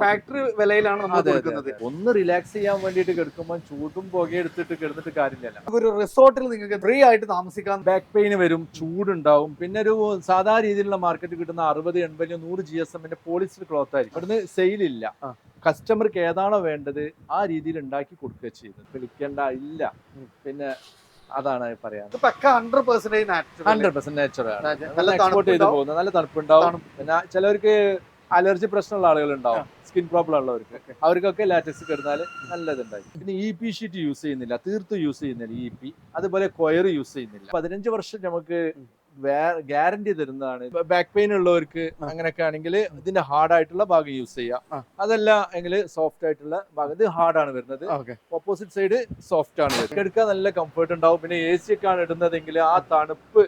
Factory വിലയിലാണ് നമ്മൾ കൊടുക്കുന്നത്. ഒന്ന് റിലാക്സ് ചെയ്യാൻ വേണ്ടിയിട്ട് കിടക്കുമ്പോൾ ചൂടും പുകയെടുത്തിട്ട് കിടന്നിട്ട് കാര്യമില്ല ഒരു റിസോർട്ടിൽ നിങ്ങൾക്ക് ഫ്രീ ആയിട്ട് താമസിക്കാൻ ബാക്ക് പെയിൻ വരും ചൂടുണ്ടാവും. പിന്നെ ഒരു സാധാ രീതിയിലുള്ള മാർക്കറ്റ് കിട്ടുന്ന അറുപത് എൺപത് നൂറ് ജി എസ് എമ്മിന്റെ പോളിസ്റ്റർ ക്ലോത്ത് ആയിരിക്കും. അവിടുന്ന് സെയിൽ ഇല്ല. കസ്റ്റമർക്ക് ഏതാണോ വേണ്ടത് ആ രീതിയിൽ ഉണ്ടാക്കി കൊടുക്കുക ചെയ്തു വിളിക്കേണ്ട ഇല്ല. പിന്നെ അതാണ് പറയാൻ ഹൺഡ്രഡ് പെർസെന്റ് നാച്ചുറൽ നല്ല തണുപ്പ് ചെയ്ത്. പോകുന്നത് നല്ല തണുപ്പുണ്ടാവും. തണുപ്പ്. പിന്നെ ചിലവർക്ക് അലർജി പ്രശ്നമുള്ള ആളുകൾ ഉണ്ടാവും സ്കിൻ പ്രോബ്ലം ഉള്ളവർക്ക്. അവർക്കൊക്കെ ലാറ്റക്സ് കിടന്നാൽ നല്ലതുണ്ടായി. പിന്നെ ഇ പി ഷീറ്റ് യൂസ് ചെയ്യുന്നില്ല തീർത്ത് യൂസ് ചെയ്യുന്നില്ല ഇ പി. അതുപോലെ കൊയർ യൂസ് ചെയ്യുന്നില്ല. പതിനഞ്ച് വർഷം നമുക്ക് ഗ്യാരണ്ടി തരുന്നതാണ്. ബാക്ക് പെയിൻ ഉള്ളവർക്ക് അങ്ങനെയൊക്കെ ആണെങ്കിൽ ഇതിന്റെ ഹാർഡ് ആയിട്ടുള്ള ഭാഗം യൂസ്. ചെയ്യാം. അതല്ല എങ്കിൽ സോഫ്റ്റ് ആയിട്ടുള്ള ഭാഗം. ഇത് ഹാർഡ് ആണ് വരുന്നത്. ഓപ്പോസിറ്റ് സൈഡ് സോഫ്റ്റ് ആണ് വരുന്നത്. എടുക്കാൻ നല്ല കംഫർട്ട് ഉണ്ടാവും. പിന്നെ എ സി ഒക്കെ ആണ് ഇടുന്നതെങ്കിൽ ആ തണുപ്പ്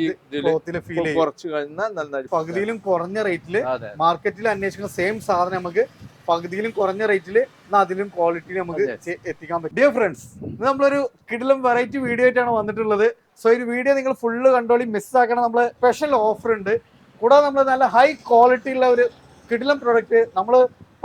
ഈ ക്ലോത്തിൽ ഫീൽ കുറച്ച് കഴിഞ്ഞാൽ പകുതിയിലും കുറഞ്ഞ റേറ്റിൽ മാർക്കറ്റിൽ അന്വേഷിക്കുന്ന സെയിം സാധനം നമുക്ക് പകുതിയിലും കുറഞ്ഞ റേറ്റിൽ അതിലും ക്വാളിറ്റി നമുക്ക് എത്തിക്കാൻ പറ്റും. ഡിയർ ഫ്രണ്ട്സ് ഇത് നമ്മളൊരു കിടിലും വെറൈറ്റി വീഡിയോ ആയിട്ടാണ് വന്നിട്ടുള്ളത്. സോ ഒരു വീഡിയോ നിങ്ങൾ ഫുള്ള് കണ്ടോളി മിസ്സാക്കണം നമ്മൾ സ്പെഷ്യൽ ഓഫർ ഉണ്ട്. കൂടാതെ നമ്മൾ നല്ല ഹൈ ക്വാളിറ്റി ഉള്ള ഒരു കിടിലം പ്രൊഡക്റ്റ് നമ്മൾ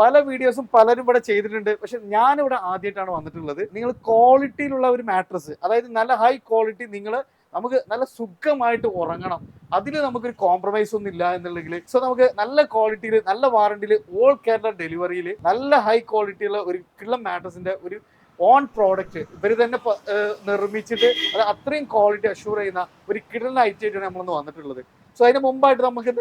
പല വീഡിയോസും പലരും ഇവിടെ ചെയ്തിട്ടുണ്ട്. പക്ഷെ ഞാനിവിടെ ആദ്യമായിട്ടാണ് വന്നിട്ടുള്ളത്. നിങ്ങൾ ക്വാളിറ്റിയിലുള്ള ഒരു മാട്രസ് അതായത് നല്ല ഹൈ ക്വാളിറ്റി നിങ്ങൾ നമുക്ക് നല്ല സുഖമായിട്ട് ഉറങ്ങണം. അതിൽ നമുക്കൊരു കോംപ്രമൈസ് ഒന്നും ഇല്ല എന്നുണ്ടെങ്കിൽ സോ നമുക്ക് നല്ല ക്വാളിറ്റിയിൽ നല്ല വാറണ്ടിയിൽ ഓൾ കേരള ഡെലിവറിയിൽ നല്ല ഹൈ ക്വാളിറ്റിയുള്ള ഒരു കിള്ളം മാട്രസിന്റെ ഒരു ഓൺ പ്രോഡക്റ്റ് ഇവർ തന്നെ നിർമ്മിച്ചിട്ട് അത് അത്രയും ക്വാളിറ്റി അഷ്യൂർ ചെയ്യുന്ന ഒരു കിടലൻ ഐറ്റായിട്ടാണ് നമ്മളൊന്ന് വന്നിട്ടുള്ളത്. സോ അതിന് മുമ്പായിട്ട് നമുക്ക്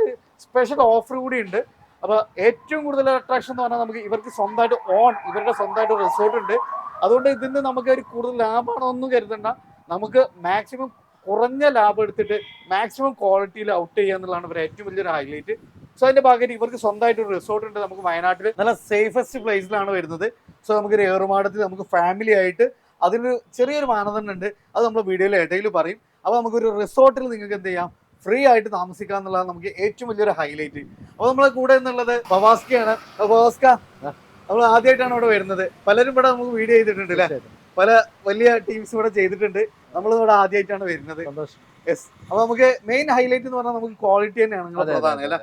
സ്പെഷ്യൽ ഓഫർ കൂടി ഉണ്ട്. അപ്പോൾ ഏറ്റവും കൂടുതൽ അട്രാക്ഷൻ എന്ന് പറഞ്ഞാൽ നമുക്ക് ഇവർക്ക് സ്വന്തമായിട്ട് ഓൺ ഇവരുടെ സ്വന്തമായിട്ട് റിസോർട്ട് ഉണ്ട്. അതുകൊണ്ട് ഇതിന് നമുക്ക് ഒരു കൂടുതൽ ലാഭമാണോ ഒന്നും കരുതണ്ട. നമുക്ക് മാക്സിമം കുറഞ്ഞ ലാഭം എടുത്തിട്ട് മാക്സിമം ക്വാളിറ്റിയിൽ ഔട്ട് ചെയ്യുക എന്നുള്ളതാണ് ഇവരുടെ ഏറ്റവും വലിയൊരു ഹൈലൈറ്റ് സോ അതിന്റെ ഭാഗമായിട്ട് ഇവർക്ക് സ്വന്തമായിട്ട് ഒരു റിസോർട്ട് ഉണ്ട് നമുക്ക് വയനാട്ടിൽ നല്ല സേഫസ്റ്റ് പ്ലേസിലാണ് വരുന്നത്. സോ നമുക്ക് ഏറുമാടത്തിൽ നമുക്ക് ഫാമിലി ആയിട്ട് അതിനൊരു ചെറിയൊരു മാനദണ്ഡം ഉണ്ട്. അത് നമ്മൾ വീഡിയോയിൽ ഇടയിൽ പറയും. അപ്പോൾ നമുക്കൊരു റിസോർട്ടിൽ നിങ്ങൾക്ക് എന്ത് ചെയ്യാം? ഫ്രീ ആയിട്ട് താമസിക്കുക എന്നുള്ളതാണ് നമുക്ക് ഏറ്റവും വലിയൊരു ഹൈലൈറ്റ് അപ്പോൾ നമ്മളെ കൂടെ എന്നുള്ളത് ബവാസ്കയാണ്. ബവാസ്ക നമ്മൾ ആദ്യമായിട്ടാണ് ഇവിടെ വരുന്നത്. പലരും ഇവിടെ നമുക്ക് വീഡിയോ ചെയ്തിട്ടുണ്ട് അല്ലേ? പല വലിയ ടീംസ് ഇവിടെ ചെയ്തിട്ടുണ്ട്. നമ്മൾ ഇവിടെ ആദ്യമായിട്ടാണ് വരുന്നത്. യെസ് അപ്പൊ നമുക്ക് മെയിൻ ഹൈലൈറ്റ് എന്ന് പറഞ്ഞാൽ നമുക്ക് ക്വാളിറ്റി തന്നെയാണ് നിങ്ങളുടെ പ്രധാനം അല്ലേ?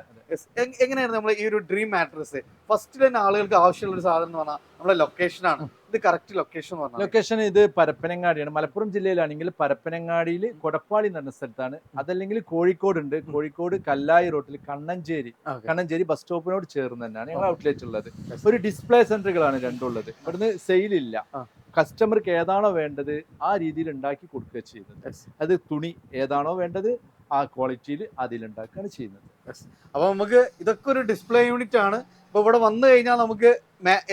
എങ്ങനെയാണ് നമ്മൾ ഈ ഒരു ഡ്രീം മാട്രസ് ഫസ്റ്റ് തന്നെ ആളുകൾക്ക് ആവശ്യമുള്ള ഒരു സാധനം എന്ന് പറഞ്ഞാൽ നമ്മുടെ ലൊക്കേഷൻ ആണ്. ഇത് കറക്റ്റ് ലൊക്കേഷൻ ലൊക്കേഷൻ ഇത് പരപ്പനങ്ങാടിയാണ്. മലപ്പുറം ജില്ലയിലാണെങ്കിൽ പരപ്പനങ്ങാടിയിൽ കൊടപ്പാളി എന്ന് പറഞ്ഞ സ്ഥലത്താണ്. അതല്ലെങ്കിൽ കോഴിക്കോട് ഉണ്ട് കോഴിക്കോട് കല്ലായി റോട്ടിൽ കണ്ണഞ്ചേരി. കണ്ണഞ്ചേരി ബസ് സ്റ്റോപ്പിനോട് ചേർന്ന് തന്നെയാണ് ഞങ്ങൾ ഔട്ട്ലെറ്റ് ഉള്ളത് ഒരു ഡിസ്പ്ലേ സെന്ററുകളാണ് രണ്ടുള്ളത്. ഇവിടുന്ന് സെയിൽ ഇല്ല. കസ്റ്റമർക്ക് ഏതാണോ വേണ്ടത് ആ രീതിയിൽ ഉണ്ടാക്കി കൊടുക്കുക ചെയ്യുന്നത്. അത് തുണി ഏതാണോ വേണ്ടത് ആ ക്വാളിറ്റിയിൽ അതിലുണ്ടാക്കുകയാണ് ചെയ്യുന്നത്. അപ്പൊ നമുക്ക് ഇതൊക്കെ ഒരു ഡിസ്പ്ലേ യൂണിറ്റ് ആണ്. ഇപ്പൊ ഇവിടെ വന്നു കഴിഞ്ഞാൽ നമുക്ക്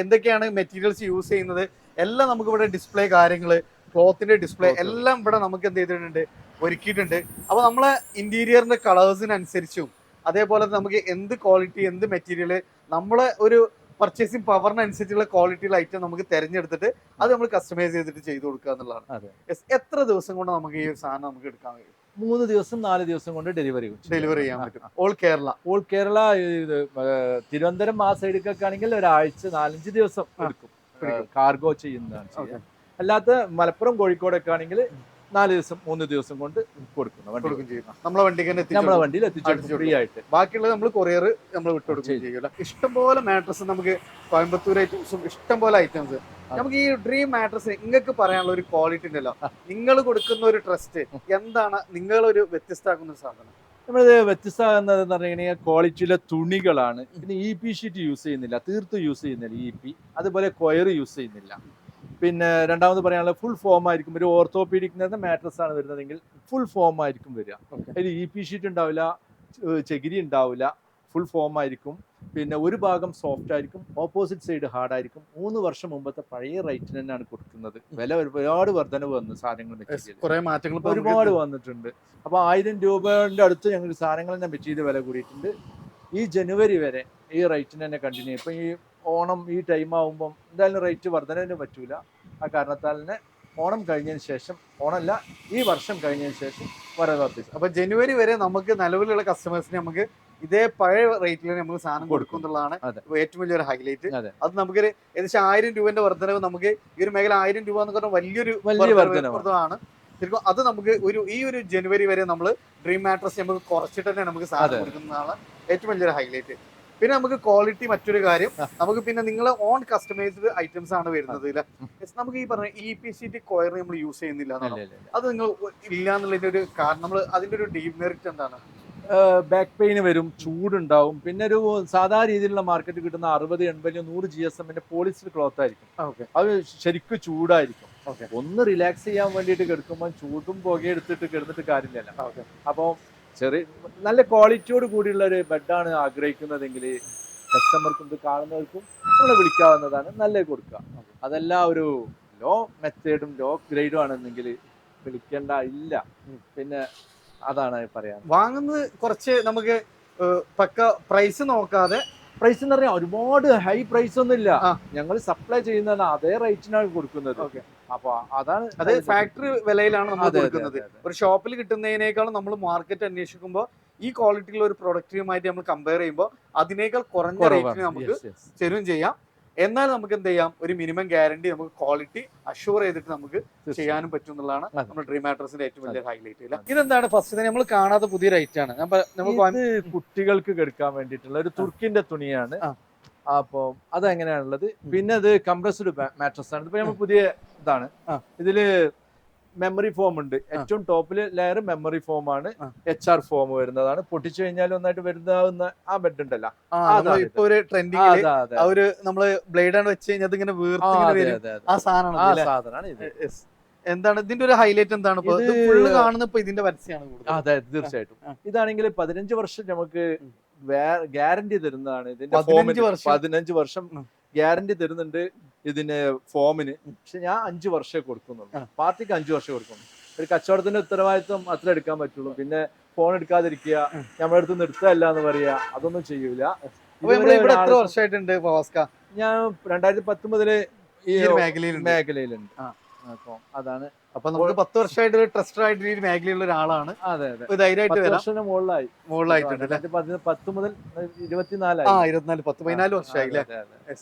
എന്തൊക്കെയാണ് മെറ്റീരിയൽസ് യൂസ് ചെയ്യുന്നത്? എല്ലാം നമുക്ക് ഇവിടെ ഡിസ്പ്ലേ കാര്യങ്ങൾ ക്ലോത്തിന്റെ ഡിസ്പ്ലേ എല്ലാം ഇവിടെ നമുക്ക് എന്ത് ചെയ്തിട്ടുണ്ട്? ഒരുക്കിയിട്ടുണ്ട്. അപ്പൊ നമ്മളെ ഇന്റീരിയറിന്റെ കളേഴ്സിനനുസരിച്ചും അതേപോലെ നമുക്ക് എന്ത് ക്വാളിറ്റി എന്ത് മെറ്റീരിയൽ നമ്മളെ ഒരു പർച്ചേസിങ് പവറിനനുസരിച്ചുള്ള ക്വാളിറ്റിയുള്ള ഐറ്റം നമുക്ക് തിരഞ്ഞെടുത്തിട്ട് അത് നമ്മൾ കസ്റ്റമൈസ് ചെയ്തിട്ട് ചെയ്തു കൊടുക്കുക എന്നുള്ളതാണ്. എത്ര ദിവസം കൊണ്ട് നമുക്ക് ഈ ഒരു സാധനം നമുക്ക് എടുക്കാൻ കഴിയും? മൂന്ന് ദിവസം നാല് ദിവസം കൊണ്ട് ഡെലിവറി ഡെലിവറി ചെയ്യാൻ പറ്റും. ഓൾ കേരള. ഓൾ കേരള ഇത് തിരുവനന്തപുരം ആ സൈഡിലേക്കൊക്കെ ആണെങ്കിൽ ഒരാഴ്ച നാലഞ്ച് ദിവസം എടുക്കും. കാർഗോ ചെയ്യുന്നതാണ്. അല്ലാത്ത മലപ്പുറം കോഴിക്കോടൊക്കെ ആണെങ്കിൽ നാല് ദിവസം മൂന്ന് ദിവസം കൊണ്ട് കൊടുക്കുന്നു കൊടുക്കും ചെയ്യും. നമ്മളെ വണ്ടിക്ക് തന്നെ എത്തിച്ചു നമ്മളെ വണ്ടിയിൽ എത്തിച്ചു ഫ്രീ ആയിട്ട് ബാക്കിയുള്ളത് നമ്മൾ കൊറിയർ നമ്മൾ വിട്ടുകൊടുക്കുകയും ചെയ്യും. ചെയ്യൂല. ഇഷ്ടംപോലെ മാട്രസ് നമുക്ക് കോയമ്പത്തൂർ ഐറ്റംസും ഇഷ്ടംപോലെ ഐറ്റംസ് നമുക്ക് ഈ ഡ്രീം മാട്രസ് നിങ്ങൾക്ക് പറയാനുള്ള ഒരു ക്വാളിറ്റി ഉണ്ടല്ലോ. നിങ്ങൾ കൊടുക്കുന്ന ഒരു ട്രസ്റ്റ് എന്താണ് നിങ്ങളൊരു വ്യത്യസ്തമാക്കുന്ന സാധനം? നമ്മളിത് വ്യത്യസ്തമാകുന്നത് എന്ന് പറഞ്ഞു കഴിഞ്ഞാൽ ക്വാളിറ്റിയിലെ തുണികളാണ്. പിന്നെ ഇ പി ഷീറ്റ് യൂസ് ചെയ്യുന്നില്ല തീർത്ത് യൂസ് ചെയ്യുന്നില്ല ഇ പി അതുപോലെ കൊയർ യൂസ് ചെയ്യുന്നില്ല. പിന്നെ രണ്ടാമത് പറയാനുള്ള ഫുൾ ഫോം ആയിരിക്കും. ഒരു ഓർത്തോപീഡിക് മാട്രസ് ആണ് വരുന്നതെങ്കിൽ ഫുൾ ഫോം ആയിരിക്കും വരിക. അതിൽ ഇ പി ഷീറ്റ് ഉണ്ടാവില്ല ചകിരി ഉണ്ടാവില്ല ഫുൾ ഫോം ആയിരിക്കും. പിന്നെ ഒരു ഭാഗം സോഫ്റ്റ് ആയിരിക്കും ഓപ്പോസിറ്റ് സൈഡ് ഹാർഡ് ആയിരിക്കും. മൂന്ന് വർഷം മുമ്പത്തെ പഴയ റേറ്റിന് തന്നെയാണ് കൊടുക്കുന്നത്. വില ഒരുപാട് വർധനവ് വന്നു സാധനങ്ങൾ മാറ്റങ്ങൾ ഒരുപാട് വന്നിട്ടുണ്ട്. അപ്പൊ ആയിരം രൂപയുടെ അടുത്ത് ഞങ്ങൾ സാധനങ്ങൾ തന്നെ മെറ്റീരിയൽ വില കൂടിയിട്ടുണ്ട്. ഈ ജനുവരി വരെ ഈ റേറ്റിന് തന്നെ കണ്ടിന്യൂ ഇപ്പൊ ഈ ഓണം ഈ ടൈം ആവുമ്പം എന്തായാലും റേറ്റ് വർധനവിന് പറ്റൂല. ആ കാരണത്താൽ തന്നെ ഓണം കഴിഞ്ഞതിന് ശേഷം ഓണമല്ല ഈ വർഷം കഴിഞ്ഞതിന് ശേഷം വരെ വർദ്ധിച്ചു അപ്പൊ ജനുവരി വരെ നമുക്ക് നിലവിലുള്ള കസ്റ്റമേഴ്സിന് നമുക്ക് ഇതേ പഴയ റേറ്റിൽ നമുക്ക് സാധനം കൊടുക്കും. എന്നുള്ളതാണ് ഏറ്റവും വലിയൊരു ഹൈലൈറ്റ് അതെ. നമുക്കൊരു ഏകദേശം ആയിരം രൂപന്റെ വർധനവ് നമുക്ക് ഈ ഒരു മേഖല ആയിരം രൂപ എന്ന് പറഞ്ഞാൽ വലിയൊരു വലിയ വർധനവ് വർധനവാണ്. ശരിക്കും അത് നമുക്ക് ഒരു ഈ ഒരു ജനുവരി വരെ നമ്മൾ ഡ്രീം മാട്രസ് നമുക്ക് കുറച്ചിട്ട് തന്നെ നമുക്ക് സാധനം കൊടുക്കുന്നതാണ് ഏറ്റവും വലിയൊരു ഹൈലൈറ്റ് പിന്നെ നമുക്ക് ക്വാളിറ്റി മറ്റൊരു കാര്യം. നമുക്ക് പിന്നെ നിങ്ങൾ ഓൺ കസ്റ്റമൈസ്ഡ് ഐറ്റംസ് ആണ് വരുന്നത് നമുക്ക് ഈ പറഞ്ഞ E P C T coir നമ്മൾ യൂസ് ചെയ്യുന്നില്ല. അത് നിങ്ങൾ ഇല്ല എന്നുള്ളതിന്റെ ഒരു കാരണം നമ്മൾ അതിന്റെ ഒരു ഡീമെറിറ്റ് എന്താണ്? ബാക്ക് പെയിൻ വരും ചൂടുണ്ടാവും. പിന്നെ ഒരു സാധാരണ രീതിയിലുള്ള മാർക്കറ്റ് കിട്ടുന്ന അറുപത് എൺപത് നൂറ് ജി എസ് എമ്മിന്റെ പോളിസ്റ്റർ ക്ലോത്ത് ആയിരിക്കും. അത് ശരിക്കും ചൂടായിരിക്കും. ഓക്കെ ഒന്ന് റിലാക്സ് ചെയ്യാൻ വേണ്ടിയിട്ട് കിടക്കുമ്പോൾ ചൂടും പുകയെടുത്തിട്ട് കിടന്നിട്ട് കാര്യമില്ലല്ലോ. അപ്പോൾ ചെറിയ നല്ല ക്വാളിറ്റിയോട് കൂടിയുള്ള ഒരു ബെഡാണ് ആഗ്രഹിക്കുന്നതെങ്കിൽ കസ്റ്റമർക്കും ഇത് കാണുന്നവർക്കും നമ്മളെ വിളിക്കാവുന്നതാണ് നല്ല കൊടുക്കുക. അതല്ല ഒരു ലോ മെത്തേഡും ലോ ഗ്രേഡും ആണെന്നെങ്കിൽ വിളിക്കേണ്ട ഇല്ല. പിന്നെ അതാണ് പറയാൻ. വാങ്ങുന്നത് കുറച്ച് നമുക്ക് പക്ക പ്രൈസ് നോക്കാതെ പ്രൈസ് എന്ന് പറഞ്ഞാൽ ഒരുപാട് ഹൈ പ്രൈസ് ഒന്നും ഇല്ല. ഞങ്ങൾ സപ്ലൈ ചെയ്യുന്നതാണ് അതേ റേറ്റിനാണ് കൊടുക്കുന്നത്. ഓക്കെ. അപ്പൊ അതാണ് അത് ഫാക്ടറി വിലയിലാണ് നമ്മൾ കൊടുക്കുന്നത്. ഒരു ഷോപ്പിൽ കിട്ടുന്നതിനേക്കാളും നമ്മൾ മാർക്കറ്റ് അന്വേഷിക്കുമ്പോൾ ഈ ക്വാളിറ്റിയിലുള്ള ഒരു പ്രൊഡക്റ്റുമായിട്ട് നമ്മൾ കമ്പയർ ചെയ്യുമ്പോൾ അതിനേക്കാൾ കുറഞ്ഞ റേറ്റിന് നമുക്ക്. തരും ചെയ്യാം. എന്നാൽ നമുക്ക് എന്ത് ചെയ്യാം? ഒരു മിനിമം ഗ്യാരണ്ടി നമുക്ക് ക്വാളിറ്റി അഷ്യൂർ ചെയ്തിട്ട് നമുക്ക് ചെയ്യാനും പറ്റും എന്നുള്ളതാണ് നമ്മുടെ ഡ്രീം മാട്രസിന്റെ ഏറ്റവും വലിയ ഹൈലൈറ്റ് ഇല്ല ഇതെന്താണ്? ഫസ്റ്റ് തന്നെ നമ്മൾ കാണാത്ത പുതിയ റൈറ്റ് ആണ്. കുട്ടികൾക്ക് കെടുക്കാൻ വേണ്ടിയിട്ടുള്ള ഒരു തുർക്കിന്റെ തുണിയാണ്. ആ. അത് അതെങ്ങനെയാണുള്ളത് പിന്നെ അത് കംപ്രസ്ഡ് മാട്രസ് ആണ്. ഇപ്പൊ നമ്മൾ പുതിയ ഇതാണ്. ഇതിൽ മെമ്മറി ഫോം ഉണ്ട്. ഏറ്റവും ടോപ്പിൽ ലെയർ മെമ്മറി ഫോം ആണ്. എച്ച് ആർ ഫോം വരുന്നതാണ്. പൊട്ടിച്ചു കഴിഞ്ഞാൽ ഒന്നായിട്ട് വരുന്ന ആ ബെഡ് ഉണ്ടല്ലോ. ഇപ്പൊ ഒരു ട്രെൻഡിങ്. ആ ഒരു നമ്മൾ ബ്ലേഡ് ആണ് വെച്ച് കഴിഞ്ഞാൽ ഇങ്ങനെ. ആ സാധനമാണ് ഇത്. എന്താണ് ഇതിന്റെ ഒരു ഹൈലൈറ്റ് എന്താണ്? കാണുന്ന ഇതിന്റെ പരസ്യമാണ് അതെ തീർച്ചയായിട്ടും. ഇതാണെങ്കിൽ പതിനഞ്ച് വർഷം നമുക്ക്. ഗ്യാരണ്ടി തരുന്നതാണ് ഇതിന്റെ പതിനഞ്ച് ഫോമിന് വർഷം? പതിനഞ്ച് വർഷം. ഗ്യാരണ്ടി തരുന്നുണ്ട് ഇതിന് ഫോമിന് പക്ഷെ ഞാൻ അഞ്ചു വർഷമേ കൊടുക്കുന്നുള്ളൂ. പാർട്ടിക്ക് അഞ്ചു വർഷം കൊടുക്കുന്നു ഒരു കച്ചവടത്തിന്റെ ഉത്തരവാദിത്വം അത്ര എടുക്കാൻ പറ്റുള്ളൂ. പിന്നെ ഫോൺ എടുക്കാതിരിക്കുക. നമ്മുടെ അടുത്ത് നിർത്തല്ല എന്ന് പറയാ അതൊന്നും ചെയ്യൂല. എത്ര വർഷമായിട്ടുണ്ട് ഞാൻ രണ്ടായിരത്തി പത്ത് മുതൽ ഈ മേഖലയിലുണ്ട്. അതാണ് അപ്പൊ നമുക്ക് പത്ത് വർഷമായിട്ട് ട്രസ്റ്റഡ് ആയിട്ട് ഈ ഒരു മേഖലയിലുള്ള ഒരാളാണ്. അതെ അതെ. ഇപ്പൊ ധൈര്യമായിട്ട് പത്ത് വരാം. വർഷത്തിന് മുകളിലായി. മുകളിലായിട്ടുണ്ട് പത്ത് മുതൽ ഇരുപത്തിനാല് ആ ഇരുപത്തിനാല് പത്ത് പതിനാല് വർഷമായി അല്ലേ? അതെ, അതെ.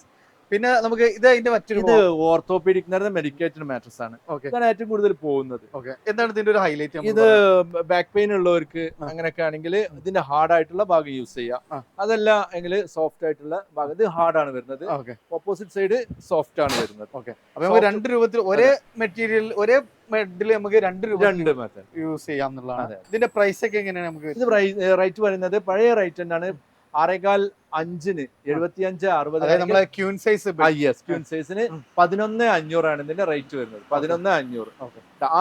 പിന്നെ നമുക്ക് ഇത് അതിന്റെ മറ്റൊരു ഇത് ഓർത്തോപീഡിക് മെഡിക്കേറ്റഡ് മാട്രസ് ആണ്. ഇതാണ് ഏറ്റവും കൂടുതൽ പോകുന്നത്. എന്താണ് ഇതിന്റെ ഒരു ഹൈലൈറ്റ് ഇത് ബാക്ക് പെയിൻ ഉള്ളവർക്ക്. അങ്ങനെയൊക്കെ ആണെങ്കിൽ ഇതിന്റെ ഹാർഡ് ആയിട്ടുള്ള ഭാഗം യൂസ് ചെയ്യാം. അതല്ല എങ്കിൽ സോഫ്റ്റ് ആയിട്ടുള്ള ഭാഗം. ഇത് ഹാർഡ് ആണ് വരുന്നത്. ഓപ്പോസിറ്റ് സൈഡ് സോഫ്റ്റ് ആണ് വരുന്നത്. ഓക്കെ അപ്പൊ നമുക്ക് രണ്ട് രൂപത്തിൽ ഒരേ മെറ്റീരിയൽ ഒരേ മെഡിൽ നമുക്ക് രണ്ട് രൂപ രണ്ട് മെത്തേഡ് യൂസ് ചെയ്യാം എന്നുള്ളതാണ്. ഇതിന്റെ പ്രൈസ് ഒക്കെ എങ്ങനെയാണ് നമുക്ക് ഇത് റേറ്റ് വരുന്നത് പഴയ റേറ്റ് തന്നെയാണ്. ആറേകാൽ അഞ്ചിന് എഴുപത്തി അഞ്ച് അറുപത് ക്യൂൻ സൈസ് യെസ് ക്യൂൻ സൈസിന്. പതിനൊന്ന് അഞ്ഞൂറാണ് ഇതിന്റെ റേറ്റ് വരുന്നത്. പതിനൊന്ന് അഞ്ഞൂറ്.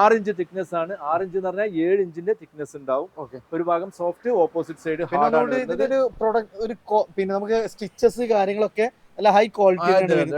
ആറ് ഇഞ്ച് തിക്നെസ് ആണ്. ആറ് ഇഞ്ച് എന്ന് പറഞ്ഞാൽ ഏഴ് ഇഞ്ചിന്റെ തിക്നെസ് ഉണ്ടാവും. ഒരു ഭാഗം സോഫ്റ്റ് ഓപ്പോസിറ്റ് സൈഡ് ഹാർഡ് ആണ് അതുകൊണ്ട് വരുന്നത്. ഇതിന്റെ ഒരു പ്രൊഡക്റ്റ് ഒരു പിന്നെ നമുക്ക് സ്റ്റിച്ചസ് കാര്യങ്ങളൊക്കെ നല്ല ഹൈ ക്വാളിറ്റി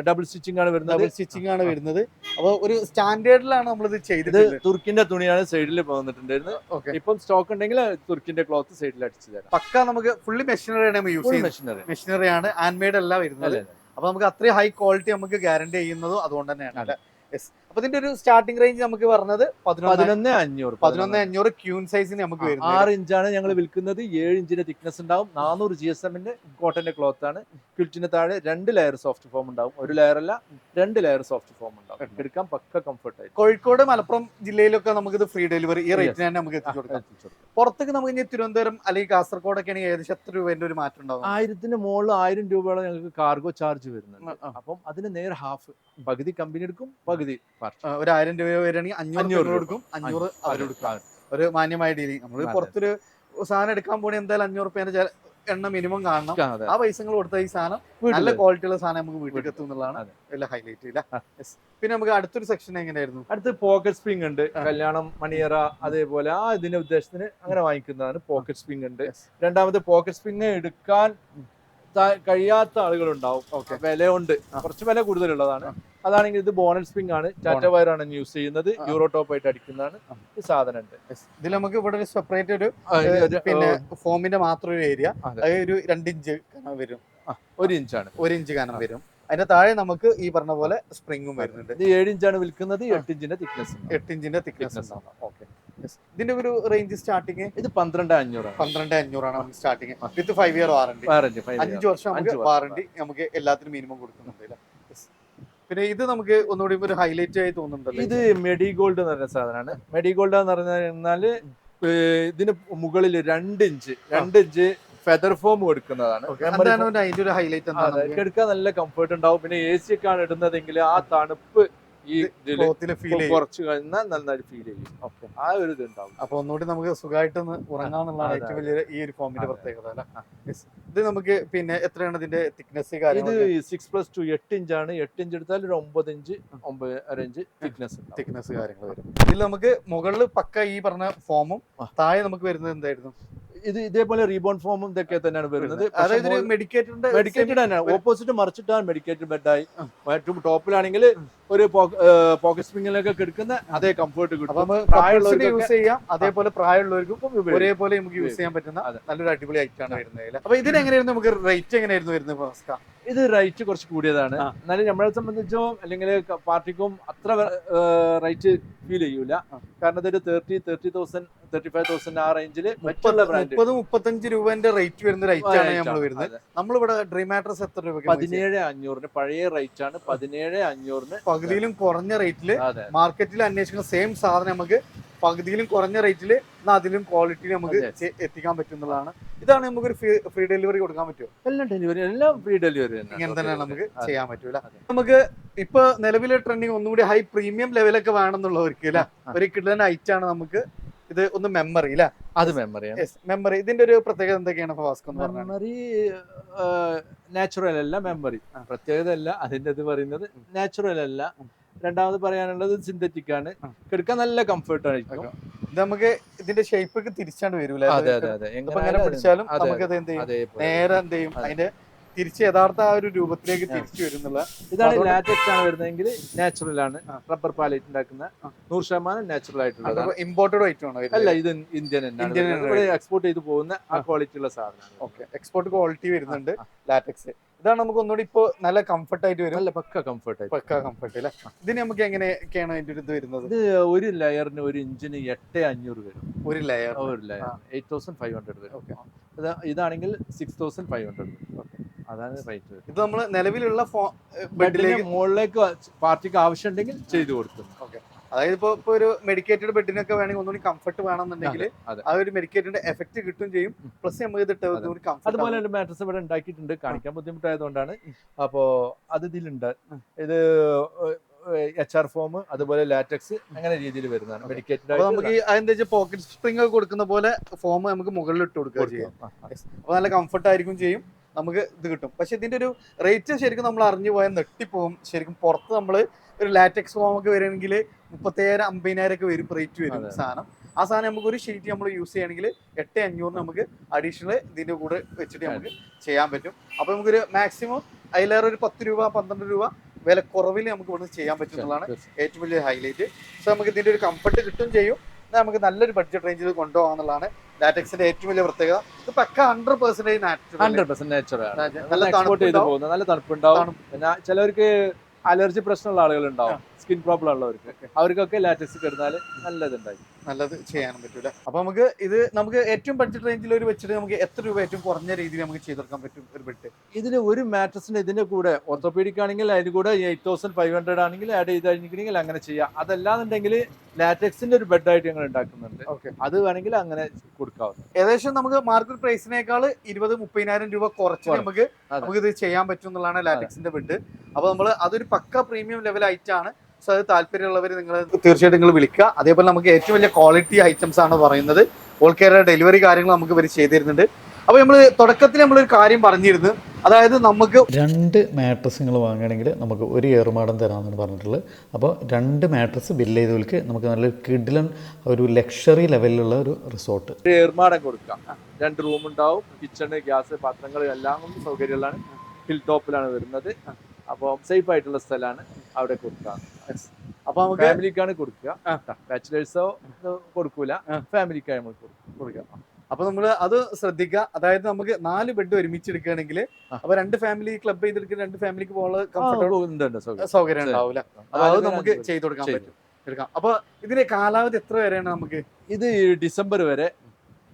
ഡബിൾ സ്റ്റിച്ചിങ് ആണ് വരുന്നത്. ഡബിൾ സ്റ്റിച്ചിങ് ആണ് വരുന്നത്. അപ്പൊ ഒരു സ്റ്റാൻഡേർഡിലാണ് നമ്മൾ ഇത് ചെയ്തത് തുർക്കിന്റെ തുണിയാണ് സൈഡിൽ വന്നിട്ടുണ്ടായിരുന്നത്. ഇപ്പം സ്റ്റോക്ക് ഉണ്ടെങ്കിൽ തുർക്കിന്റെ ക്ലോത്ത് സൈഡിൽ അടിച്ചു തരാം. പക്ക നമുക്ക് ഫുള്ളി മെഷീനറിയാണ് നമ്മൾ യൂസ് ചെയ്യുന്നത്. മെഷീനറി മെഷീനറി ആണ് ഹാൻഡ് മെയ്ഡ് അല്ല വരുന്നത്. അപ്പൊ നമുക്ക് അത്രയും ഹൈ ക്വാളിറ്റി നമുക്ക് ഗ്യാരണ്ടി ചെയ്യുന്നതും അതുകൊണ്ട് തന്നെയാണ്. അല്ലേ? യെസ് അപ്പൊ ഇതിന്റെ ഒരു സ്റ്റാർട്ടിംഗ് റേഞ്ച് നമുക്ക് പറഞ്ഞത് പതിനൊന്ന് അഞ്ഞൂറ് പതിനൊന്ന് അഞ്ഞൂറ് ക്യൂൻ സൈസിന് നമുക്ക് വരുന്നത്. ആറ് ഇഞ്ചാണ് ഞങ്ങൾ വിൽക്കുന്നത്. ഏഴ് ഇഞ്ചിന്റെ തിക്നെസ് ഉണ്ടാവും. നാനൂറ് ജി എസ് എമ്മിന്റെ കോട്ടന്റെ ക്ലോത്ത് ആണ്. ക്വിൽറ്റിന് താഴെ രണ്ട് ലെയർ സോഫ്റ്റ് ഫോം ഉണ്ടാവും. ഒരു ലെയർ അല്ല രണ്ട് ലെയർ സോഫ്റ്റ് ഫോം ഉണ്ടാവും. എടുക്കാൻ പക്ക കംഫർട്ട് ആയി കോഴിക്കോട് മലപ്പുറം ജില്ലയിലൊക്കെ നമുക്ക് ഇത് ഫ്രീ ഡെലിവറി ഈ റേറ്റിന് തന്നെ നമുക്ക് എത്തിച്ചു കൊടുക്കാം. പുറത്തേക്ക് നമുക്ക് ഇനി തിരുവനന്തപുരം അല്ലെങ്കിൽ കാസർഗോഡൊക്കെ ആണെങ്കിൽ ഏകദേശം എത്ര രൂപേന്റെ ഒരു മാറ്റം ഉണ്ടാവും? ആയിരത്തിന് മുകളിൽ ആയിരം രൂപയോളം ഞങ്ങൾക്ക് കാർഗോ ചാർജ് വരുന്നുണ്ട്. അപ്പം അതിന് നേരെ ഹാഫ് പകുതി കമ്പനി എടുക്കും പകുതി ഒരു ആയിരം രൂപ വരികയാണെങ്കിൽ അഞ്ഞൂറ്. കൊടുക്കും. അഞ്ഞൂറ് അവർ കൊടുക്കും. ഒരു മാന്യമായ ഡീലിംഗ് നമ്മൾ പുറത്തൊരു സാധനം എടുക്കാൻ പോണി എന്തായാലും അഞ്ഞൂറ് റുപ്യേന്റെ എണ്ണ മിനിമം കാണണം. ആ പൈസകൾ കൊടുത്ത ഈ സാധനം നല്ല ക്വാളിറ്റിയുള്ള സാധനം നമുക്ക് വീട്ടിൽ എത്തും എന്നുള്ളതാണ്. വലിയ ഹൈലൈറ്റ് ഇല്ല. പിന്നെ നമുക്ക് അടുത്തൊരു സെക്ഷൻ എങ്ങനെയായിരുന്നു? അടുത്ത് പോക്കറ്റ് സ്പ്രിംഗ് ഉണ്ട്. കല്യാണം മണിയറ അതേപോലെ ആ ഇതിന്റെ ഉദ്ദേശത്തിന് അങ്ങനെ വാങ്ങിക്കുന്നതാണ് പോക്കറ്റ് സ്പ്രിംഗ് ഉണ്ട്. രണ്ടാമത് പോക്കറ്റ് സ്പ്രിംഗ് എടുക്കാൻ കഴിയാത്ത ആളുകളുണ്ടാവും. വില ഉണ്ട് കുറച്ച് വില കൂടുതലുള്ളതാണ്. അതാണെങ്കിൽ ഇത് ബോണൽ സ്പ്രിംഗ് ആണ്. ടാറ്റ വയർ ആണ് യൂസ് ചെയ്യുന്നത്. യൂറോ ടോപ്പ് ആയിട്ട് അടിക്കുന്നതാണ്. ഈ സാധനം ഉണ്ട് ഇതിൽ നമുക്ക് ഇവിടെ ഒരു സെപ്പറേറ്റ് ഒരു പിന്നെ ഫോമിന്റെ മാത്രം ഒരു ഏരിയ ഒരു രണ്ട് ഇഞ്ച് കനം വരും. ഒരു ഇഞ്ചാണ് ഒരു ഇഞ്ച് കനം വരും. അതിന്റെ താഴെ നമുക്ക് ഈ പറഞ്ഞ പോലെ സ്പ്രിങ്ങും വരുന്നുണ്ട്. ഇത് ഏഴ് ഇഞ്ചാണ് വിൽക്കുന്നത്. എട്ട് ഇഞ്ചിന്റെ തിക്നെസ് എട്ട് ഇഞ്ചിന്റെ തിക്നെസ് ഓക്കെ ഇതിന്റെ ഒരു റേഞ്ച് സ്റ്റാർട്ടിങ് ഇത് പന്ത്രണ്ട് അഞ്ഞൂറ് പന്ത്രണ്ട് അഞ്ഞൂറാണ് starting with five year warranty അഞ്ച് വർഷം വാറണ്ടി നമുക്ക് എല്ലാത്തിനും മിനിമം? Yes. പിന്നെ ഇത് നമുക്ക് ഒന്നുകൂടി ഒരു ഹൈലൈറ്റ് ആയി തോന്നുന്നുണ്ടല്ലോ. ഇത് മെഡിഗോൾഡ് എന്ന് പറഞ്ഞ സാധനമാണ്. മെഡിഗോൾഡ് എന്ന് പറഞ്ഞാൽ ഇതിന് മുകളിൽ രണ്ട് ഇഞ്ച് രണ്ട് ഇഞ്ച് ഫെദർ ഫോം. ഒരു അതിന്റെ ഒരു ഹൈലൈറ്റ് എടുക്കാൻ നല്ല കംഫർട്ട് ഉണ്ടാവും. പിന്നെ എ സി ഒക്കെ ആണ് ഇടുന്നതെങ്കിൽ ആ തണുപ്പ് ഈ ഇതിൽ കുറച്ച് കഴിഞ്ഞാൽ നന്നായിട്ട് ഫീൽ ചെയ്യും. ആ ഒരു ഇത് ഉണ്ടാവും അപ്പൊ ഒന്നുകൂടി നമുക്ക് സുഖമായിട്ട് ഉറങ്ങാന്നുള്ളതാണ് ഏറ്റവും വലിയ ഈ ഒരു ഫോമിന്റെ പ്രത്യേകത അല്ല? ഇത് നമുക്ക് പിന്നെ എത്രയാണ് ഇതിന്റെ തിക്നെസ് ഇത് സിക്സ് പ്ലസ് ടു എട്ട് ഇഞ്ച് ആണ്. എട്ട് ഇഞ്ച് എടുത്താൽ ഒരു ഒമ്പത് ഇഞ്ച് ഒമ്പത് അര ഇഞ്ച് തിക്നെസ് തിക്നെസ് കാര്യങ്ങൾ വരും. ഇതിൽ നമുക്ക് മുകളിൽ പക്ക ഈ പറഞ്ഞ ഫോമും താഴെ നമുക്ക് വരുന്നത് എന്തായിരുന്നു? ഇത് ഇതേപോലെ റീബോൺ ഫോമും ഇതൊക്കെ തന്നെയാണ് വരുന്നത്. മെഡിക്കേറ്റഡ് തന്നെയാണ്. ഓപ്പോസിറ്റ് മറിച്ചിട്ടാണ് മെഡിക്കേറ്റഡ് ബെഡായി. ഏറ്റവും ടോപ്പിലാണെങ്കിൽ ഒരു പോക്കറ്റ് സ്പ്രിങ്ങിലൊക്കെ കിടക്കുന്ന അതേ കംഫർട്ട് കിട്ടും. യൂസ് ചെയ്യാം. അതേപോലെ പ്രായമുള്ളവർക്കും. ഒരേപോലെ നമുക്ക് യൂസ് ചെയ്യാൻ പറ്റുന്ന നല്ലൊരു അടിപൊളി ഐറ്റം ആണ് വരുന്നത്? അപ്പൊ ഇതിനെങ്ങനെയായിരുന്നു നമുക്ക് റേറ്റ് എങ്ങനെയായിരുന്നു വരുന്നത്? ഇത് റൈറ്റ് കുറച്ച് കൂടിയതാണ്. എന്നാലും നമ്മളെ സംബന്ധിച്ചോ അല്ലെങ്കിൽ പാർട്ടിക്കും അത്ര റൈറ്റ് ഫീൽ ചെയ്യൂല. കാരണം ഇതൊരു thirty thirty thousand thirty five thousand ആ റേഞ്ചിൽ മറ്റുള്ള ബ്രാൻഡ് മുപ്പത് മുപ്പത്തഞ്ച് രൂപന്റെ റേറ്റ് വരുന്ന റേറ്റ് ആണ് നമ്മൾ വരുന്നത്. നമ്മളിവിടെ ഡ്രീം മാട്രസ് എത്ര രൂപ പതിനേഴ് അഞ്ഞൂറിന് പഴയ റേറ്റ് ആണ്. പതിനേഴ് അഞ്ഞൂറിന് പകുതിയിലും കുറഞ്ഞ റേറ്റിൽ മാർക്കറ്റിൽ അന്വേഷിക്കുന്ന സെയിം സാധനം നമുക്ക് പകുതിയിലും കുറഞ്ഞ റേറ്റിൽ എന്നാൽ അതിലും ക്വാളിറ്റി നമുക്ക് എത്തിക്കാൻ പറ്റും പറ്റുന്നതാണ് ഇതാണ് നമുക്കൊരു ഫ്രീ ഡെലിവറി കൊടുക്കാൻ പറ്റുമോ? എല്ലാം ഡെലിവറി എല്ലാം ഫ്രീ ഡെലിവറി ഇങ്ങനെ തന്നെ നമുക്ക് ചെയ്യാൻ പറ്റൂല. നമുക്ക് ഇപ്പൊ നിലവിലെ ട്രെൻഡിങ് ഒന്നുകൂടി ഹൈ പ്രീമിയം ലെവലൊക്കെ വേണമെന്നുള്ളവർക്ക് അല്ലെ ഒരു കിട്ടുന്ന ഐറ്റം ആണ് നമുക്ക് ഇത് ഒന്ന് മെമ്മറി അല്ലെ അത് മെമ്മറി മെമ്മറി ഇതിന്റെ ഒരു പ്രത്യേകത എന്തൊക്കെയാണ് മെമ്മറി നാച്ചുറൽ അല്ല മെമ്മറി. പ്രത്യേകത അല്ല അതിന്റെ ഇത് പറയുന്നത് നാച്ചുറൽ അല്ല. രണ്ടാമത് പറയാനുള്ളത് സിന്തറ്റിക് ആണ്. കിടക്കാൻ നല്ല കംഫർട്ട് ആയിരിക്കും. ഇത് നമുക്ക് ഇതിന്റെ ഷേപ്പ് ഒക്കെ തിരിച്ചാണ്ട് വരൂല? അതെ അതെ അതെ എങ്ങനെ പിടിച്ചാലും നമുക്ക് നേരെ എന്ത് ചെയ്യും? അതിന്റെ തിരിച്ച് യഥാർത്ഥ ആ ഒരു രൂപത്തിലേക്ക് തിരിച്ചു വരുന്നുള്ള ഇതാണ് ലാറ്റക്സ് ആണ് വരുന്നതെങ്കിൽ നാച്ചുറൽ ആണ്. റബ്ബർ പാലറ്റ് ഉണ്ടാക്കുന്ന. നൂറ് ശതമാനം നാച്ചുറൽ ആയിട്ടുള്ള ഇമ്പോർട്ടഡ് ഐറ്റം ആണോ അല്ല ഇത് ഇന്ത്യൻ ഇന്ത്യൻ എക്സ്പോർട്ട് ചെയ്ത് പോകുന്ന ആ ക്വാളിറ്റി ഉള്ള സാധനമാണ്. ഓക്കെ എക്സ്പോർട്ട് ക്വാളിറ്റി വരുന്നുണ്ട് ലാറ്റക്സ് ഇതാണ് നമുക്ക് ഒന്നുകൂടി ഇപ്പോ നല്ല കംഫർട്ട് ആയിട്ട് വരും. അല്ല പക്ക കംഫർട്ട് പക്ക കംഫർട്ട് അല്ലേ? ഇതിന് നമുക്ക് എങ്ങനെയൊക്കെയാണ് അതിന്റെ ഒരു ഇത് വരുന്നത്? ഇത് ഒരു ലെയറിന് ഒരു ഇഞ്ചിന് എട്ട് അഞ്ഞൂറ് വരും. ഒരു ലെയർ ഒരു layer eight thousand five hundred വരും. ഇതാണെങ്കിൽ സിക്സ് തൗസൻഡ് ഫൈവ് ഹൺഡ്രഡ് അതാണ് റേറ്റ് ഇത് നമ്മൾ നിലവിലുള്ള ബെഡിലേക്ക് മുകളിലേക്ക് പാർട്ടിക്ക് ആവശ്യമുണ്ടെങ്കിൽ ചെയ്തു കൊടുക്കും. അതായത് ഇപ്പൊ ഇപ്പൊ ഒരു മെഡിക്കേറ്റഡ് ബെഡിനൊക്കെ വേണമെങ്കിൽ ഒന്നുകൂടി കംഫർട്ട് വേണമെന്നുണ്ടെങ്കിൽ എന്നുണ്ടെങ്കിൽ ആ ഒരു മെഡിക്കേറ്റഡ് എഫക്ട് കിട്ടും ചെയ്യും. പ്ലസ് നമുക്ക് ഇത് ഇട്ട് ഒന്നുകൂടി അതുപോലെ ഒരു മാട്രസ് ഇവിടെ ഉണ്ടാക്കിയിട്ടുണ്ട്. കാണിക്കാൻ ബുദ്ധിമുട്ടായതുകൊണ്ടാണ്. അപ്പോ അത് ഇതിലുണ്ട്. ഇത് എച്ച് ആർ ഫോം അതുപോലെ ലാറ്റക്സ് അങ്ങനെ രീതിയിൽ വരുന്നതാണ്. മെഡിക്കേറ്റഡ് നമുക്ക് അതിന്റെ പോക്കറ്റ് സ്പ്രിംഗ് ഒക്കെ കൊടുക്കുന്ന പോലെ ഫോം നമുക്ക് മുകളിൽ ഇട്ട് കൊടുക്കുക ചെയ്യാം. അപ്പൊ നല്ല കംഫർട്ട് ആയിരിക്കും ചെയ്യും. നമുക്ക് ഇത് കിട്ടും. പക്ഷെ ഇതിന്റെ ഒരു റേറ്റ് ശരിക്കും നമ്മൾ അറിഞ്ഞു പോയാൽ നെട്ടിപ്പോവും ശരിക്കും പുറത്ത് നമ്മൾ ഒരു ലാറ്റക്സ് ഫോം ഒക്കെ വരികയാണെങ്കിൽ മുപ്പത്തേഴായിരം അമ്പതിനായിരം ഒക്കെ വരും റേറ്റ് വരും. സാധനം. ആ സാധനം നമുക്ക് ഒരു ഷീറ്റ് നമ്മൾ യൂസ് ചെയ്യുകയാണെങ്കിൽ എട്ട് അഞ്ഞൂറിന് നമുക്ക് അഡീഷണൽ ഇതിന്റെ കൂടെ വെച്ചിട്ട് നമുക്ക് ചെയ്യാൻ പറ്റും. അപ്പൊ നമുക്കൊരു മാക്സിമം അതിലേറെ ഒരു പത്ത് രൂപ പന്ത്രണ്ട് രൂപ വില കുറവിൽ നമുക്ക് ഇവിടെ ചെയ്യാൻ പറ്റുന്നതാണ് ഏറ്റവും വലിയ ഹൈലൈറ്റ് സോ നമുക്ക് ഇതിന്റെ ഒരു കംഫർട്ട് കിട്ടും ചെയ്യും. നമുക്ക് നല്ലൊരു ബഡ്ജറ്റ് റേഞ്ചിൽ കൊണ്ടുപോകാം എന്നുള്ളതാണ് ലാറ്റക്സിന്റെ ഏറ്റവും വലിയ പ്രത്യേകത. ഇത് പക്ക hundred percentage natural hundred percent natural നല്ല തണുപ്പ് ചെയ്ത് തണുപ്പുണ്ടാവും. നല്ല തണുപ്പുണ്ടാവും. തണുപ്പ്. അലർജി പ്രശ്നമുള്ള ആളുകൾ ഉണ്ടാവും സ്കിൻ പ്രോബ്ലം ഉള്ളവർക്ക്. അവർക്കൊക്കെ ലാറ്റക്സ് കിടന്നാൽ നല്ലതുണ്ടായി നല്ലത് ചെയ്യാൻ പറ്റൂല. അപ്പൊ നമുക്ക് ഇത് നമുക്ക് ഏറ്റവും ബഡ്ജറ്റ് റേഞ്ചിൽ ഒരു വെച്ചിട്ട് നമുക്ക് എത്ര രൂപ ഏറ്റവും കുറഞ്ഞ രീതിയിൽ നമുക്ക് ചെയ്തെടുക്കാൻ പറ്റും ഒരു ബെഡ് ഇതിന് ഒരു മാട്രസിന് ഇതിന്റെ കൂടെ ഓർത്തോപീഡിക് ആണെങ്കിൽ അതിന് കൂടെ എയ്റ്റ് തൗസൻഡ് ഫൈവ് ഹൺഡ്രഡ് ആണെങ്കിൽ ആഡ് ചെയ്ത് കഴിഞ്ഞിട്ടുണ്ടെങ്കിൽ അങ്ങനെ ചെയ്യാം. അതല്ലാന്നുണ്ടെങ്കിൽ ലാറ്റക്സിന്റെ ഒരു ബെഡായിട്ട് ഞങ്ങൾ ഉണ്ടാക്കുന്നുണ്ട്. ഓക്കെ. അത് വേണമെങ്കിൽ അങ്ങനെ കൊടുക്കാവുന്നത് ഏകദേശം നമുക്ക് മാർക്കറ്റ് പ്രൈസിനേക്കാൾ ഇരുപത് മുപ്പതിനായിരം രൂപ കുറച്ച്. നമുക്ക് നമുക്ക് ഇത് ചെയ്യാൻ പറ്റും എന്നുള്ളതാണ് ലാറ്റക്സിന്റെ ബെഡ് അപ്പൊ നമ്മൾ അതൊരു പക്ക പ്രീമിയം ലെവൽ ഐറ്റാണ് സോ അത് താല്പര്യമുള്ളവർ നിങ്ങൾ തീർച്ചയായിട്ടും നിങ്ങൾ വിളിക്കുക. അതേപോലെ നമുക്ക് ഏറ്റവും വലിയ ക്വാളിറ്റി ഐറ്റംസ് ആണ് പറയുന്നത്. ഓൾ കേരള ഡെലിവറി കാര്യങ്ങൾ നമുക്ക് ഇവർ ചെയ്തു തരുന്നുണ്ട് അപ്പോൾ നമ്മൾ തുടക്കത്തിൽ നമ്മളൊരു കാര്യം പറഞ്ഞിരുന്നു. അതായത് നമുക്ക് രണ്ട് മാട്രസ് നിങ്ങൾ വാങ്ങുകയാണെങ്കിൽ നമുക്ക് ഒരു ഏറുമാടം തരാമെന്നാണ് പറഞ്ഞിട്ടുള്ളത്. അപ്പോൾ രണ്ട് മാട്രസ് ബില്ല് ചെയ്തവർക്ക് നമുക്ക് നല്ലൊരു കിഡിലൻ ഒരു ലക്ഷറി ലെവലിലുള്ള ഒരു റിസോർട്ട് ഒരു ഏർമാടം കൊടുക്കാം. രണ്ട് റൂം ഉണ്ടാവും. കിച്ചണ് ഗ്യാസ് പാത്രങ്ങൾ എല്ലാം സൗകര്യങ്ങളാണ് സൗകര്യമുള്ളതാണ്. ഹിൽ ടോപ്പിലാണ് വരുന്നത്. അപ്പോൾ സേഫ് ആയിട്ടുള്ള സ്ഥലമാണ് അവിടെ കൊടുക്കാം അപ്പൊ നമുക്ക് ഫാമിലിക്കാണ് കൊടുക്കുക. ബാച്ചിലേഴ്സോ കൊടുക്കൂല. ഫാമിലിക്കാണ് നമ്മൾ കൊടുക്കുക. കൊടുക്കാം അപ്പൊ നമ്മൾ അത് ശ്രദ്ധിക്കുക അതായത് നമുക്ക് നാല് ബെഡ് ഒരുമിച്ച് എടുക്കുകയാണെങ്കിൽ അപ്പൊ രണ്ട് ഫാമിലി ക്ലബ് ചെയ്തെടുക്കുന്ന രണ്ട് ഫാമിലിക്ക് പോകാനുള്ള സൗകര്യം. ഉണ്ടാവില്ല അത് നമുക്ക് ചെയ്തു. കൊടുക്കാൻ പറ്റും. എടുക്കാം. അപ്പൊ ഇതിന്റെ കാലാവധി എത്ര വരെയാണ് നമുക്ക്? ഇത് ഡിസംബർ വരെ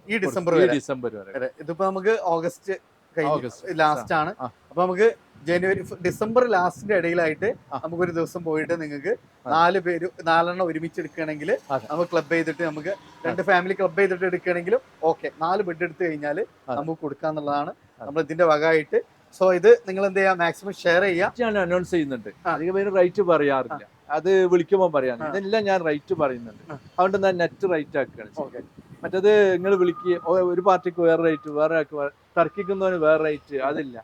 ഈ ഡിസംബർ ഡിസംബർ വരെ. ഇതിപ്പോ നമുക്ക് ഓഗസ്റ്റ് ഓഗസ്റ്റ്. ലാസ്റ്റ് ആണ്. അപ്പൊ നമുക്ക് ജനുവരി ഡിസംബർ ലാസ്റ്റിന്റെ ഇടയിലായിട്ട് നമുക്ക് നമുക്കൊരു ദിവസം പോയിട്ട് നിങ്ങൾക്ക് നാല് പേര് നാലെണ്ണം ഒരുമിച്ച് എടുക്കുകയാണെങ്കിൽ നമുക്ക് ക്ലബ് ചെയ്തിട്ട് നമുക്ക് രണ്ട് ഫാമിലി ക്ലബ് ചെയ്തിട്ട് എടുക്കുകയാണെങ്കിലും ഓക്കെ നാല് ബെഡ് എടുത്തു കഴിഞ്ഞാൽ നമുക്ക് കൊടുക്കാന്നുള്ളതാണ് എന്നുള്ളതാണ് നമ്മൾ ഇതിന്റെ വകയായിട്ട്. സോ ഇത് നിങ്ങൾ എന്ത് ചെയ്യാം മാക്സിമം ഷെയർ ചെയ്യുക. ഞാൻ അനൗൺസ് ചെയ്യുന്നുണ്ട്. റൈറ്റ് അധികം പേര് റേറ്റ് പറയാറില്ല. അത് വിളിക്കുമ്പോൾ പറയാം. ഇതെല്ലാം ഞാൻ റേറ്റ് പറയുന്നുണ്ട്. അതുകൊണ്ട് ഞാൻ നെറ്റ് റേറ്റ് ആക്കുകയാണ് മറ്റത് നിങ്ങൾ വിളിക്കുക ഒരു പാർട്ടിക്ക് വേറെ റേറ്റ് വേറെ ആക്കുക വേറെ തർക്കിക്കുന്നവന് വേറെ റേറ്റ് അതില്ല.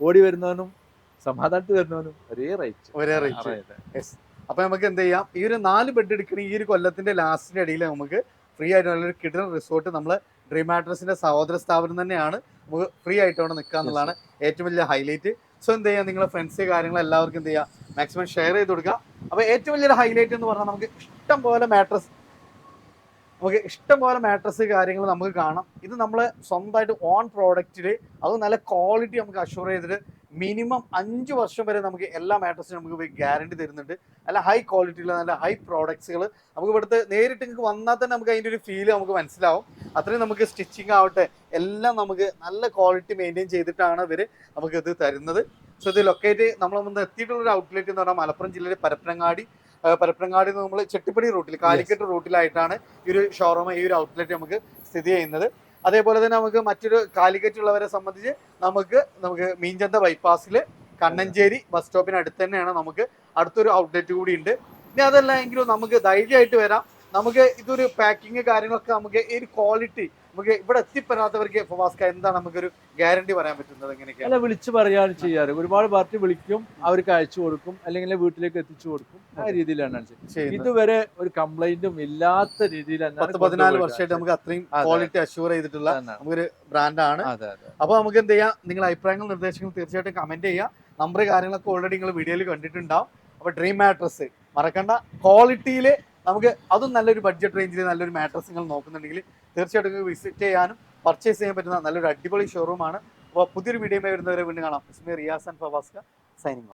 ഓടി വരുന്നവനും സമാധാനത്തിൽ വരുന്നവനും ഒരേ റേറ്റ് ഒരേ റേറ്റ് അപ്പൊ നമുക്ക് എന്ത് ചെയ്യാം? ഈ ഒരു നാല് ബെഡ് എടുക്കണ ഈ ഒരു കൊല്ലത്തിന്റെ ലാസ്റ്റിന്റെ ഇടയിൽ നമുക്ക് ഫ്രീ ആയിട്ട് നല്ലൊരു കിടന റിസോർട്ട് നമ്മൾ ഡ്രീം മാട്രസിന്റെ സഹോദര സ്ഥാപനം തന്നെയാണ്. നമുക്ക് ഫ്രീ ആയിട്ട് അവിടെ നിൽക്കുക എന്നുള്ളതാണ് ഏറ്റവും വലിയ ഹൈലൈറ്റ് സോ എന്ത് ചെയ്യാം? നിങ്ങളെ ഫ്രണ്ട്സ് കാര്യങ്ങൾ എല്ലാവർക്കും എന്ത് ചെയ്യാം? മാക്സിമം ഷെയർ ചെയ്ത് കൊടുക്കുക. അപ്പൊ ഏറ്റവും വലിയൊരു ഹൈലൈറ്റ് എന്ന് പറഞ്ഞാൽ നമുക്ക് ഇഷ്ടം പോലെ മാട്രസ് നമുക്ക് ഇഷ്ടം പോലെ മാട്രസ് കാര്യങ്ങൾ നമുക്ക് കാണാം. ഇത് നമ്മൾ സ്വന്തമായിട്ട് ഓൺ പ്രോഡക്റ്റിൽ അത് നല്ല ക്വാളിറ്റി നമുക്ക് അഷ്യൂർ ചെയ്തിട്ട് മിനിമം അഞ്ച് വർഷം വരെ നമുക്ക് എല്ലാ മാട്രസിനും നമുക്ക് ഗ്യാരണ്ടി തരുന്നുണ്ട്. നല്ല ഹൈ ക്വാളിറ്റിയുള്ള നല്ല ഹൈ പ്രോഡക്ട്സുകൾ നമുക്ക് ഇവിടുത്തെ നേരിട്ട് നിങ്ങൾക്ക് വന്നാൽ തന്നെ നമുക്ക് അതിന്റെ ഒരു ഫീൽ നമുക്ക് മനസ്സിലാവും. അത്രയും നമുക്ക് സ്റ്റിച്ചിങ് ആവട്ടെ എല്ലാം നമുക്ക് നല്ല ക്വാളിറ്റി മെയിന്റെയിൻ ചെയ്തിട്ടാണ് ഇവർ ഇത് തരുന്നത്. സോ ഇത് ലൊക്കേറ്റ് നമ്മൾ എത്തിയിട്ടുള്ള ഒരു ഔട്ട്ലെറ്റ് എന്ന് പറഞ്ഞാൽ മലപ്പുറം ജില്ലയിലെ പരപ്പനങ്ങാടി. പരപ്പനങ്ങാടി നമ്മൾ ചെട്ടിപ്പടി റൂട്ടിൽ കാലിക്കറ്റ് റൂട്ടിലായിട്ടാണ് ഈ ഒരു ഷോറൂം ഈ ഒരു ഔട്ട്ലെറ്റ് നമുക്ക് സ്ഥിതി ചെയ്യുന്നത്. അതേപോലെ തന്നെ നമുക്ക് മറ്റൊരു കാലിക്കറ്റ് ഉള്ളവരെ സംബന്ധിച്ച് നമുക്ക് നമുക്ക് മീൻചന്ത ബൈപ്പാസിൽ കണ്ണഞ്ചേരി ബസ് സ്റ്റോപ്പിന് അടുത്ത് തന്നെയാണ് നമുക്ക് അടുത്തൊരു ഔട്ട്ലെറ്റ് കൂടി ഉണ്ട്. ഇനി അതല്ല എങ്കിലും നമുക്ക് ധൈര്യമായിട്ട് വരാം. നമുക്ക് ഇതൊരു പാക്കിങ് കാര്യങ്ങളൊക്കെ നമുക്ക് ഈ ക്വാളിറ്റി നമുക്ക് ഇവിടെ എത്തിപ്പെടാത്തവർക്ക് ഫവാസ്ക എന്താണ് നമുക്കൊരു ഗ്യാരണ്ടി പറയാൻ പറ്റുന്നത് എങ്ങനെയൊക്കെ അല്ല വിളിച്ച് പറയാണ് ചെയ്യാറ്. ഒരുപാട് പാർട്ടി വിളിക്കും അവർക്ക് അയച്ചു കൊടുക്കും അല്ലെങ്കിൽ വീട്ടിലേക്ക് എത്തിച്ചു കൊടുക്കും. ആ. രീതിയിലാണ് ഇതുവരെ ഒരു കംപ്ലൈന്റും ഇല്ലാത്ത രീതിയിൽ തന്നെയാണ് പത്ത് പതിനാല് വർഷമായിട്ട് നമുക്ക് അത്രയും അതെ. ക്വാളിറ്റി അഷ്യൂർ ചെയ്തിട്ടുള്ള. നമുക്കൊരു ബ്രാൻഡാണ് അപ്പൊ നമുക്ക് എന്ത് ചെയ്യാം? നിങ്ങൾ അഭിപ്രായങ്ങൾ നിർദ്ദേശങ്ങൾ തീർച്ചയായിട്ടും കമന്റ് ചെയ്യുക നമ്പർ കാര്യങ്ങളൊക്കെ ഓൾറെഡി നിങ്ങൾ വീഡിയോയിൽ കണ്ടിട്ടുണ്ടാവും. അപ്പൊ ഡ്രീം മാട്രസ് മറക്കണ്ട. ക്വാളിറ്റിയിൽ നമുക്ക് അതും നല്ലൊരു ബഡ്ജറ്റ് റേഞ്ചിൽ നല്ലൊരു മാട്രസ് നിങ്ങൾ നോക്കുന്നുണ്ടെങ്കിൽ തീർച്ചയായിട്ടും വിസിറ്റ് ചെയ്യാനും പർച്ചേസ് ചെയ്യാൻ പറ്റുന്ന നല്ലൊരു അടിപൊളി ഷോറൂമാണ് അപ്പോൾ പുതിയൊരു വീഡിയോ വരുന്നവരെ വീണ്ടും കാണാം. ഇസ്മി റിയാസ് ആൻഡ് ഫവാസ്ക സൈനിങ്